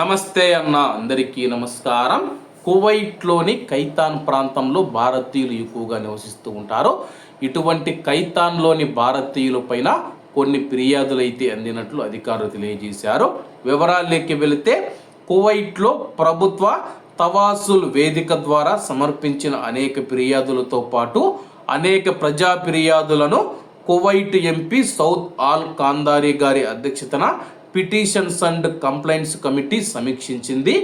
నమస్తే అన్న అందరికీ నమస్కారం. కువైట్లోని కైతాన్ ప్రాంతంలో భారతీయులు ఎక్కువగా నివసిస్తూ ఉంటారు. ఇటువంటి కైతాన్లోని భారతీయుల పైన కొన్ని ఫిర్యాదులు అయితే అందినట్లు అధికారులు తెలియజేశారు. వివరాల్లోకి వెళితే కువైట్లో ప్రభుత్వ తవాసుల్ వేదిక ద్వారా సమర్పించిన అనేక ఫిర్యాదులతో పాటు అనేక ప్రజా ఫిర్యాదులను కువైట్ ఎంపీ సౌత్ ఆల్ కాందారి గారి అధ్యక్షతన పిటిషన్స్ అండ్ కంప్లైంట్స్ కమిటీ సమీక్షించింది.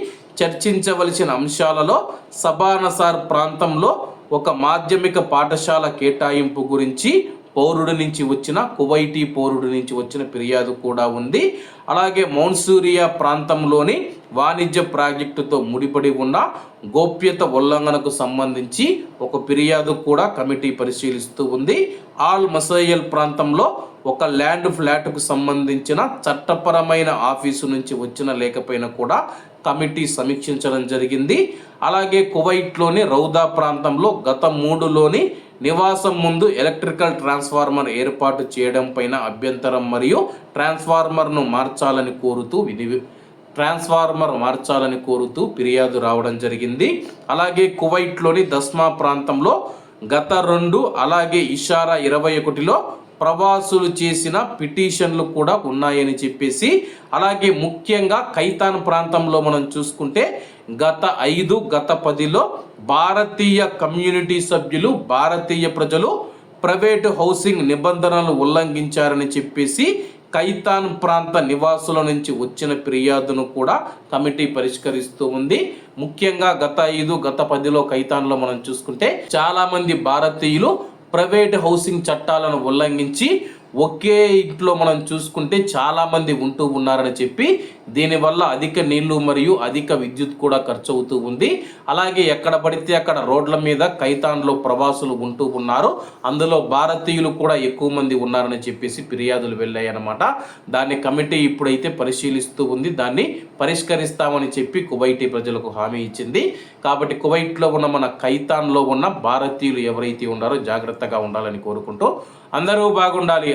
చర్చించవలసిన అంశాలలో సబానసార్ ప్రాంతంలో ఒక మాధ్యమిక పాఠశాల కేటాయింపు గురించి పౌరుడి నుంచి వచ్చిన కువైటీ పౌరుడి నుంచి వచ్చిన ఫిర్యాదు కూడా ఉంది. అలాగే మౌన్సూరియా ప్రాంతంలోని వాణిజ్య ప్రాజెక్టుతో ముడిపడి ఉన్న గోప్యత ఉల్లంఘనకు సంబంధించి ఒక ఫిర్యాదు కూడా కమిటీ పరిశీలిస్తూ ఉంది. ఆల్ మసయల్ ప్రాంతంలో ఒక ల్యాండ్ ఫ్లాట్కు సంబంధించిన చట్టపరమైన ఆఫీసు నుంచి వచ్చిన లేకపోయినా కూడా కమిటీ సమీక్షించడం జరిగింది. అలాగే కువైట్లోని రౌదా ప్రాంతంలో గత మూడులోని నివాసం ముందు ఎలక్ట్రికల్ ట్రాన్స్ఫార్మర్ ఏర్పాటు చేయడం పైన అభ్యంతరం మరియు ట్రాన్స్ఫార్మర్ను మార్చాలని కోరుతూ విధి ట్రాన్స్ఫార్మర్ మార్చాలని కోరుతూ ఫిర్యాదు రావడం జరిగింది. అలాగే కువైట్లోని దస్మా ప్రాంతంలో గత రెండు అలాగే ఇషారా ఇరవై ఒకటిలో ప్రవాసులు చేసిన పిటిషన్లు కూడా ఉన్నాయని చెప్పేసి అలాగే ముఖ్యంగా కైతాన్ ప్రాంతంలో మనం చూసుకుంటే గత ఐదు గత పదిలో భారతీయ కమ్యూనిటీ సభ్యులు భారతీయ ప్రజలు ప్రైవేటు హౌసింగ్ నిబంధనలు ఉల్లంఘించారని చెప్పేసి కైతాన్ ప్రాంత నివాసుల నుంచి వచ్చిన ఫిర్యాదును కూడా కమిటీ పరిష్కరిస్తూ ఉంది. ముఖ్యంగా గత ఐదు గత పదిలో కైతాన్లో మనం చూసుకుంటే చాలామంది భారతీయులు ప్రైవేట్ హౌసింగ్ చట్టాలను ఉల్లంఘించి ఒకే ఇంట్లో మనం చూసుకుంటే చాలామంది ఉంటూ ఉన్నారని చెప్పి దీనివల్ల అధిక నీళ్ళు మరియు అధిక విద్యుత్ కూడా ఖర్చు అవుతూ ఉంది. అలాగే ఎక్కడ పడితే అక్కడ రోడ్ల మీద కైతాన్లో ప్రవాసులు ఉంటూ ఉన్నారు. అందులో భారతీయులు కూడా ఎక్కువ మంది ఉన్నారని చెప్పేసి ఫిర్యాదులు వెళ్ళాయన్నమాట. దాన్ని కమిటీ ఇప్పుడైతే పరిశీలిస్తూ ఉంది. దాన్ని పరిష్కరిస్తామని చెప్పి కువైటీ ప్రజలకు హామీ ఇచ్చింది. కాబట్టి కువైట్లో ఉన్న మన కైతాన్లో ఉన్న భారతీయులు ఎవరైతే ఉన్నారో జాగ్రత్తగా ఉండాలని కోరుకుంటూ అందరూ బాగుండాలి.